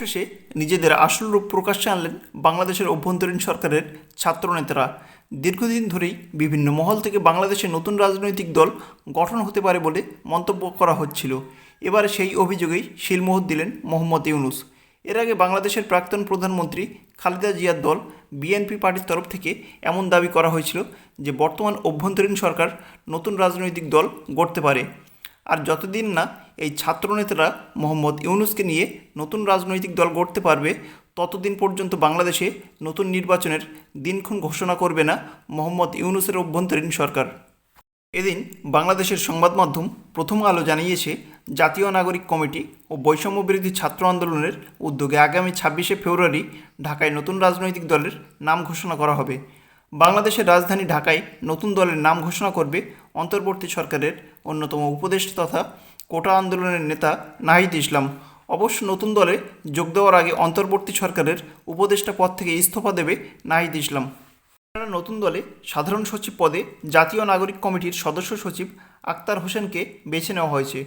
শেষে নিজেদের আসল রূপ প্রকাশ্যে আনলেন বাংলাদেশের অভ্যন্তরীণ সরকারের ছাত্রনেতারা। দীর্ঘদিন ধরেই বিভিন্ন মহল থেকে বাংলাদেশে নতুন রাজনৈতিক দল গঠন হতে পারে বলে মন্তব্য করা হচ্ছিল। এবারে সেই অভিযোগেই শিলমোহর দিলেন মোহাম্মদ ইউনুস। এর আগে বাংলাদেশের প্রাক্তন প্রধানমন্ত্রী খালেদা জিয়ার দল বিএনপি পার্টির তরফ থেকে এমন দাবি করা হয়েছিল যে বর্তমান অভ্যন্তরীণ সরকার নতুন রাজনৈতিক দল গড়তে পারে। আর যতদিন না এই ছাত্রনেতারা মোহাম্মদ ইউনুসকে নিয়ে নতুন রাজনৈতিক দল গড়তে পারবে, ততদিন পর্যন্ত বাংলাদেশে নতুন নির্বাচনের দিনক্ষণ ঘোষণা করবে না মোহাম্মদ ইউনুসের অভ্যন্তরীণ সরকার। এদিন বাংলাদেশের সংবাদ মাধ্যম প্রথম আলো জানিয়েছে, জাতীয় নাগরিক কমিটি ও বৈষম্য বিরোধী ছাত্র আন্দোলনের উদ্যোগে আগামী ছাব্বিশে ফেব্রুয়ারি ঢাকায় নতুন রাজনৈতিক দলের নাম ঘোষণা করা হবে। বাংলাদেশের রাজধানী ঢাকায় নতুন দলের নাম ঘোষণা করবে অন্তর্বর্তী সরকারের অন্যতম উপদেষ্টা তথা কোটা আন্দোলনের নেতা নাহিদ ইসলাম। অবশ্য নতুন দলে যোগ দেওয়ার আগে অন্তর্বর্তী সরকারের উপদেষ্টা পদ থেকে ইস্তফা দেবে নাহিদ ইসলাম। নতুন দলে সাধারণ সচিব পদে জাতীয় নাগরিক কমিটির সদস্য সচিব আক্তার হোসেনকে বেছে নেওয়া হয়েছে।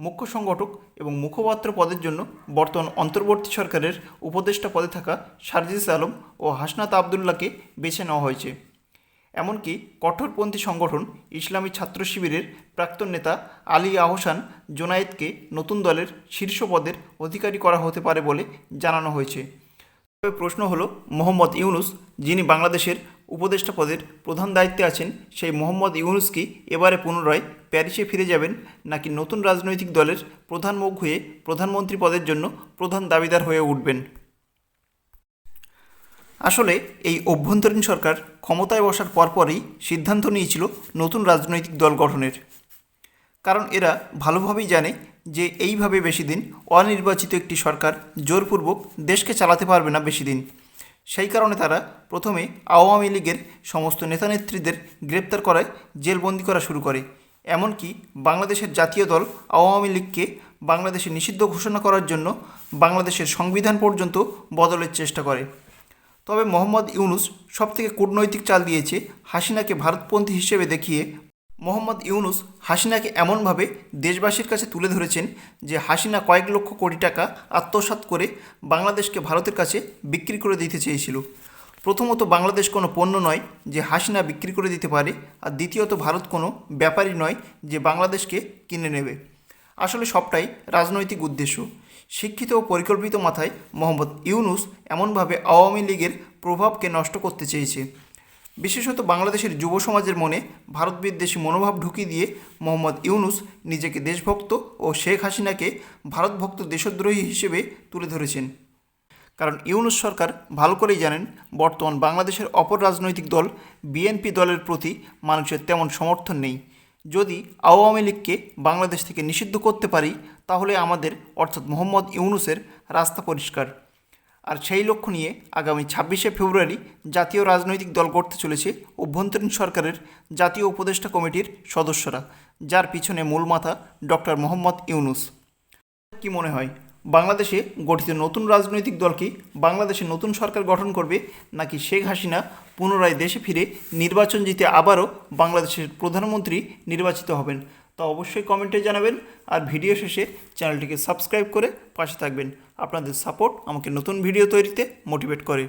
মুখ্য সংগঠক এবং মুখপাত্র পদের জন্য বর্তমান অন্তর্বর্তী সরকারের উপদেষ্টা পদে থাকা সার্জিস আলম ও হাসনাত আবদুল্লাহকে বেছে নেওয়া হয়েছে। এমনকি কঠোরপন্থী সংগঠন ইসলামী ছাত্র শিবিরের প্রাক্তন নেতা আলী আহসান জোনায়েদকে নতুন দলের শীর্ষ পদের অধিকারী করা হতে পারে বলে জানানো হয়েছে। তবে প্রশ্ন হলো, মোহাম্মদ ইউনুস, যিনি বাংলাদেশের উপদেষ্টা পদের প্রধান দায়িত্বে আছেন সেই মোহাম্মদ ইউনুস কি এবারে পুনরায় প্যারিসে ফিরে যাবেন নাকি নতুন রাজনৈতিক দলের প্রধান মুখ হয়ে প্রধানমন্ত্রী পদের জন্য প্রধান দাবিদার হয়ে উঠবেন? আসলে এই অভ্যন্তরীণ সরকার ক্ষমতায় বসার পরপরই সিদ্ধান্ত নিয়েছিল নতুন রাজনৈতিক দল গঠনের। কারণ এরা ভালোভাবেই জানে যে এইভাবে বেশি দিন অনির্বাচিত একটি সরকার জোরপূর্বক দেশকে চালাতে পারবে না বেশি দিন। সেই কারণে তারা প্রথমে আওয়ামী লীগের সমস্ত নেতানেত্রীদের গ্রেপ্তার করায় জেলবন্দি করা শুরু করে। এমনকি বাংলাদেশের জাতীয় দল আওয়ামী লীগকে বাংলাদেশে নিষিদ্ধ ঘোষণা করার জন্য বাংলাদেশের সংবিধান পর্যন্ত বদলের চেষ্টা করে। তবে মোহাম্মদ ইউনুস সবথেকে কূটনৈতিক চাল দিয়েছে হাসিনাকে ভারতপন্থী হিসেবে দেখিয়ে মোহাম্মদ ইউনুস হাসিনাকে এমনভাবে দেশবাসীর কাছে তুলে ধরেছেন যে হাসিনা কয়েক লক্ষ কোটি টাকা আত্মসাৎ করে বাংলাদেশকে ভারতের কাছে বিক্রি করে দিতে চেয়েছিল। প্রথমত বাংলাদেশ কোনো পণ্য নয় যে হাসিনা বিক্রি করে দিতে পারে আর দ্বিতীয়ত ভারত কোনো ব্যাপারই নয় যে বাংলাদেশকে কিনে নেবে। আসলে সবটাই রাজনৈতিক উদ্দেশ্য। শিক্ষিত ও পরিকল্পিত মাথায় মোহাম্মদ ইউনুস এমনভাবে আওয়ামী লীগের প্রভাবকে নষ্ট করতে চেয়েছে। বিশেষত বাংলাদেশের যুব সমাজের মনে ভারত বিদ্বেষী মনোভাব ঢুকিয়ে দিয়ে মোহাম্মদ ইউনুস নিজেকে দেশভক্ত ও শেখ হাসিনাকে ভারতভক্ত দেশদ্রোহী হিসেবে তুলে ধরেছেন। কারণ ইউনুস সরকার ভালো করেই জানেন, বর্তমান বাংলাদেশের অপর রাজনৈতিক দল বিএনপি দলের প্রতি মানুষের তেমন সমর্থন নেই। যদি আওয়ামী লীগকে বাংলাদেশ থেকে নিষিদ্ধ করতে পারি, তাহলে আমাদের, অর্থাৎ মোহাম্মদ ইউনুসের, রাস্তা পরিষ্কার। আর সেই লক্ষ্য নিয়ে আগামী ছাব্বিশে ফেব্রুয়ারি জাতীয় রাজনৈতিক দল গড়তে চলেছে অভ্যন্তরীণ সরকারের জাতীয় উপদেষ্টা কমিটির সদস্যরা, যার পিছনে মূল মাথা ডক্টর মোহাম্মদ ইউনুস। কি মনে হয়, বাংলাদেশে গঠিত নতুন রাজনৈতিক দল কি বাংলাদেশে নতুন সরকার গঠন করবে, নাকি শেখ হাসিনা পুনরায় দেশে ফিরে নির্বাচন জিতে আবারও বাংলাদেশের প্রধানমন্ত্রী নির্বাচিত হবেন? তা অবশ্যই কমেন্টে জানাবেন আর ভিডিও শেষে চ্যানেলটিকে সাবস্ক্রাইব করে পাশে থাকবেন। আপনাদের সাপোর্ট আমাকে নতুন ভিডিও তৈরিতে মোটিভেট করে।